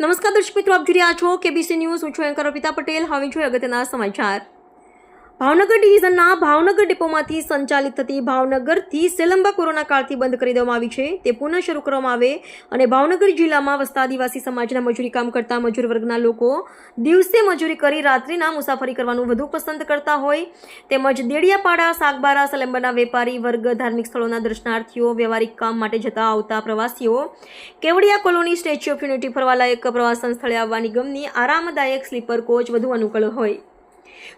નમસ્કાર દર્શક મિત્રો, આપ જોઈ રહ્યા છો કેબીસી ન્યૂઝ. હું છું એન્કર અર્પિતા પટેલ. હવે જોઈએ અગત્યના સમાચાર. ભાવનગર ડિવિઝનના ભાવનગર ડેપોમાંથી સંચાલિત થતી ભાવનગરથી સેલંબા કોરોના કાળથી બંધ કરી દેવામાં આવી છે. તે પુનઃ શરૂ કરવામાં આવે અને ભાવનગર જિલ્લામાં વસતા આદિવાસી સમાજના મજૂરી કામ કરતા મજૂર વર્ગના લોકો દિવસે મજૂરી કરી રાત્રિના મુસાફરી કરવાનું વધુ પસંદ કરતા હોય. તેમજ દેડિયાપાડા, સાગબારા સલેમ્બાના વેપારી વર્ગ, ધાર્મિક સ્થળોના દર્શનાર્થીઓ, વ્યવહારિક કામ માટે જતા આવતા પ્રવાસીઓ, Kevadia colony statue of unity ફરવાલાયક પ્રવાસન સ્થળે આવવા નિગમની આરામદાયક સ્લીપર કોચ વધુ અનુકૂળ હોય.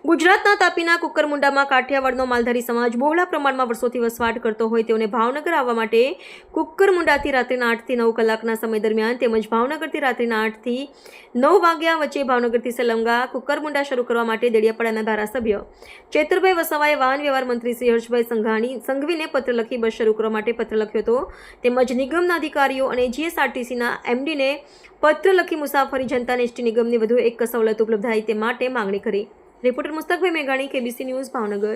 ગુજરાતના તાપીના કુકરમુંડામાં કાઠિયાવાડનો માલધારી સમાજ બહોળા પ્રમાણમાં વર્ષોથી વસવાટ કરતો હોય તેઓને ભાવનગર આવવા માટે કુકરમુંડાથી રાત્રિના આઠથી નવ કલાકના સમય દરમિયાન તેમજ ભાવનગરથી રાત્રિના આઠથી નવ વાગ્યા વચ્ચે ભાવનગરથી સલંગા કુકરમુંડા શરૂ કરવા માટે દેડિયાપાડાના ધારાસભ્ય ચેતરભાઈ વસાવાએ વાહન વ્યવહાર મંત્રી શ્રી હર્ષભાઈ સંઘાણી સંઘવીને પત્ર લખી બસ શરૂ કરવા માટે પત્ર લખ્યો હતો તેમજ નિગમના અધિકારીઓ અને જીએસઆરટીસીના એમડીને પત્ર લખી મુસાફરી જનતા એસટી નિગમની વધુ એક સવલત ઉપલબ્ધ થાય તે માટે માંગણી કરી. રિપોર્ટર મુસ્તકભાઈ મેઘાણી કેબીસી ન્યૂઝ ભાવનગર.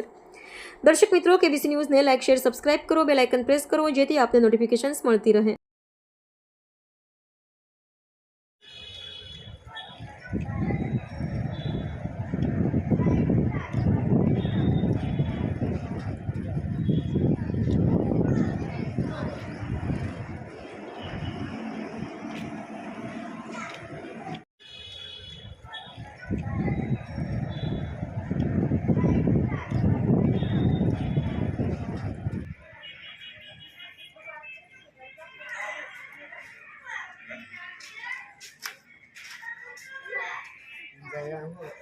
દર્શક મિત્રો કેબીસી ન્યૂઝને લાઇક શેર સબસ્ક્રાઇબ કરો. બે લાઇકન પ્રેસ કરો, જેથી આપને નોટિફિકેશન મળતી રહે. Iya.